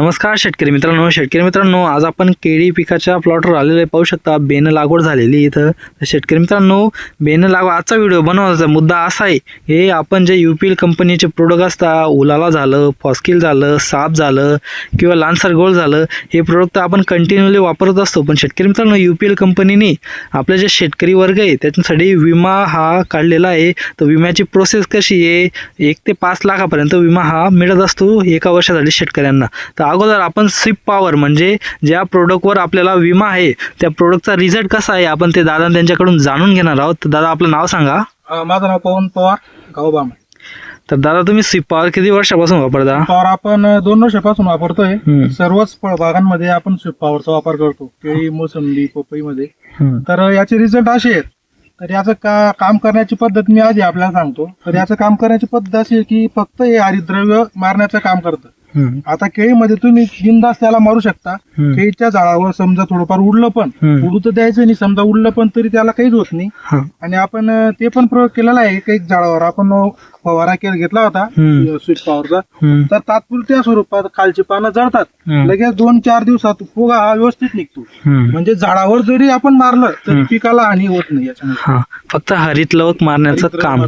नमस्कार शेतकरी मित्रांनो शेतकरी मित्रांनो आज आपण केळी पिकाच्या प्लॉटवर आलेले पाहू शकता बेनं लागवड झालेली इथं. तर शेतकरी मित्रांनो बेनं लागवड आजचा व्हिडिओ बनवायचा मुद्दा असा आहे हे आपण जे यू पी एल कंपनीचे प्रोडक्ट असतात उलाला झालं फॉस्किल झालं साप झालं किंवा लान्सर गोल्ड झालं हे प्रोडक्ट आपण कंटिन्युअली वापरत असतो. पण शेतकरी मित्रांनो यू पी एल कंपनीने आपले जे शेतकरी वर्ग आहे त्याच्यासाठी विमा हा काढलेला आहे. तर विम्याची प्रोसेस कशी आहे? एक ते पाच लाखापर्यंत विमा हा मिळत असतो एका वर्षासाठी शेतकऱ्यांना. तर अगोदर आपण स्विप पॉवर म्हणजे ज्या प्रोडक्टवर आपल्याला विमा आहे त्या प्रोडक्टचा रिझल्ट कसा आहे आपण ते दादा त्यांच्याकडून जाणून घेणार आहोत. तर दादा आपलं नाव सांगा. माझं नाव पवन पवार गाव बाम तर दादा तुम्ही स्विप पॉवर किती वर्षापासून वापरता? पॉवर आपण दोन वर्षापासून वापरतोय. सर्वच फळबागांमध्ये आपण पॉवरचा वापर करतो. केळी मोसंबी पपईमध्ये. तर याचे रिझल्ट असे आहेत. तर याचं का काम करण्याची पद्धत मी आधी आपल्याला सांगतो. तर याचं काम करण्याची पद्धत अशी आहे की फक्त हे हरितद्रव्य मारण्याचं काम करतं. हम्म. आता केळीमध्ये तुम्ही बिंदास त्याला मारू शकता हम्म. केळीच्या झाडावर समजा थोडंफार उडलं पण हम्म. उडू तर द्यायचं नाही समजा उडलं पण तरी त्याला काहीच होत नाही हा. आणि आपण अ, ते पण प्रयोग केलेला आहे एक एक झाडावर आपण अ, फवारा केला घेतला होता हम्म. स्विच पॉवरचा हम्म. तर तात्पुरत्या स्वरूपात खालची पानं जळतात हम्म. लगेच दोन चार दिवसात फुगा हा व्यवस्थित निघतो हम्म. म्हणजे झाडावर जरी आपण मारलं तर हम्म. पिकाला हानी होत नाही याच्यामध्ये हा फक्त हरित लवक मारण्याचं काम.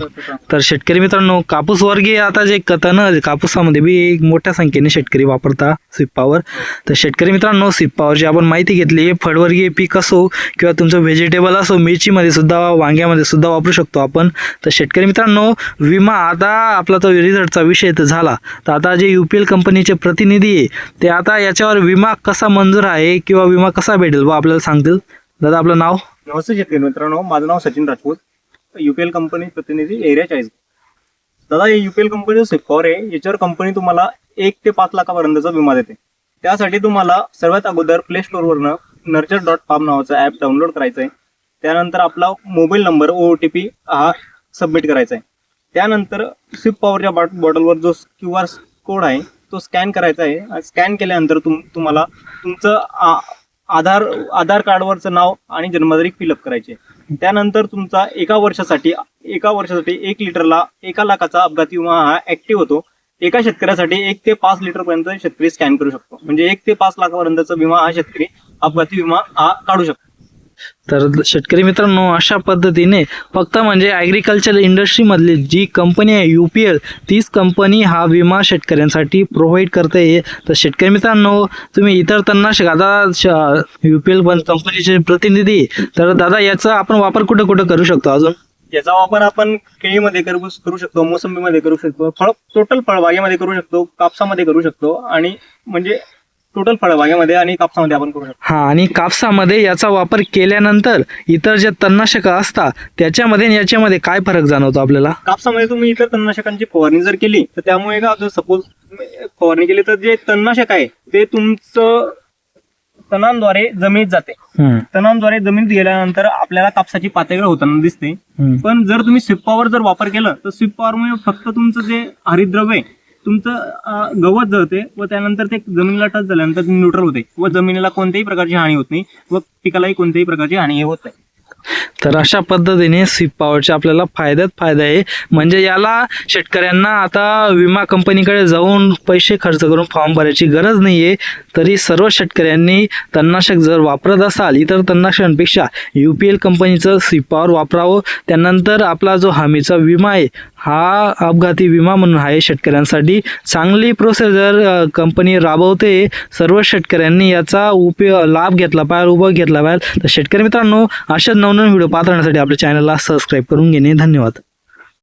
तर शेतकरी मित्रांनो कापूस वर्गीय आता जे कथन कापूसामध्ये बी एक मोठ्या पद्धतीने शेतकरी वापरता सिप्पावर तर शेतकरी मित्रांनो सिप्पावरची आपण माहिती घेतली फळवर्गीय पीक असो किंवा तुमचं व्हेजिटेबल असो मिरचीमध्ये सुद्धा वांग्यामध्ये सुद्धा वापरू शकतो आपण. तर शेतकरी मित्रांनो विमा आता आपला तो रिझल्टचा विषय तर झाला. तर आता जे यू पी एल कंपनीचे प्रतिनिधी आहे ते आता याच्यावर विमा कसा मंजूर आहे किंवा विमा कसा भेटेल व आपल्याला सांगतील. दादा आपलं नाव? नमस्ते शेतकरी मित्रांनो माझं नाव सचिन राजपूत. युपीएल कंपनी प्रतिनिधी एरिया चाळीस. दादा हे युपीएल कंपनीचं सिक्कॉर आहे याच्यावर कंपनी तुम्हाला एक ते पाच लाखापर्यंतचा विमा देते. त्यासाठी तुम्हाला सर्वात अगोदर प्ले स्टोअरवरनं नर्चर डॉट फार्म नावाचं ॲप डाउनलोड करायचं आहे त्यानंतर आपला mobile number O T P हा सबमिट करायचा आहे त्यानंतर स्विप पॉवरच्या बॉट बॉटलवर जो क्यू आर कोड आहे तो स्कॅन करायचा आहे स्कॅन केल्यानंतर तुम तुम्हाला तुमचं आधार आधार कार्डवरचं नाव आणि जन्मतारीख फिलअप करायची त्यानंतर तुमचा एका वर्षासाठी एका वर्षासाठी एक लिटरला एका लाखाचा अपघाती विमा हा ऍक्टिव्ह होतो. एका शेतकऱ्यासाठी एक ते पाच लिटर पर्यंत शेतकरी स्कॅन करू शकतो. म्हणजे एक ते पाच लाखापर्यंतचा विमा हा शेतकरी अपघाती विमा हा काढू शकतो. तर शेतकरी मित्रांनो अशा पद्धतीने फक्त म्हणजे ॲग्रिकल्चर इंडस्ट्रीमधली जी कंपनी आहे यू पी एल तीच कंपनी हा विमा शेतकऱ्यांसाठी प्रोव्हाइड करते. तर शेतकरी मित्रांनो तुम्ही इतर तणनाशक दादा यू पी एल कंपनीचे प्रतिनिधी तर दादा याचा आपण वापर कुठं कुठं करू शकतो अजून? याचा वापर आपण केळीमध्ये करू करू शकतो मोसंबीमध्ये करू शकतो फळ टोटल फळबागेमध्ये करू शकतो कापसामध्ये करू शकतो आणि म्हणजे टोटल फळबागेमध्ये आणि कापसामध्ये आपण करू शकतो. हा आणि कापसामध्ये याचा वापर केल्यानंतर इतर जे तणनाशकं असतात त्याच्यामध्ये आणि याच्यामध्ये काय फरक जाणवतो आपल्याला? कापसामध्ये तुम्ही इतर तणनाशकांची फवारणी जर केली तर त्यामुळे का सपोज फवारणी केली तर जे तणनाशक आहे ते तुमचं तणांद्वारे जमिनीत जाते. तणांद्वारे जमिनीत गेल्यानंतर आपल्याला कापसाची पातळी होताना दिसते. पण जर तुम्ही स्विपॉवर जर वापर केला तर स्विपॉवरमुळे फक्त तुमचं जे हरितद्रव्य आहे तुमचं गवत जळते व त्यानंतर ते जमिनीला टच झाल्यानंतर न्यूट्रल होते व जमिनीला कोणत्याही प्रकारची हानी होत नाही व पिकालाही कोणत्याही प्रकारची हानी होत नाही. तर अशा पद्धतीने स्वीप पॉवरचे आपल्याला फायद्यात फायदा आहे. म्हणजे याला शेतकऱ्यांना आता विमा कंपनीकडे जाऊन पैसे खर्च करून फॉर्म भरायची गरज नाही आहे तरी सर्व शेतकऱ्यांनी तणनाशक जर वापरत असाल इतर तणनाशकांपेक्षा यू पी एल कंपनीचं स्वीप पॉवर वापरावं. त्यानंतर आपला जो हमीचा विमा आहे हा अपघाती विमा म्हणून आहे शेतकऱ्यांसाठी. चांगली प्रोसेस जर कंपनी राबवते. सर्व शेतकऱ्यांनी याचा उपयोग लाभ घेतला पाहिजे उपयोग घेतला पाहिजे. तर शेतकरी मित्रांनो अशाच नवनवीन व्हिडिओ पाहण्यासाठी आपल्या चॅनलला सबस्क्राईब करून घेणे. धन्यवाद.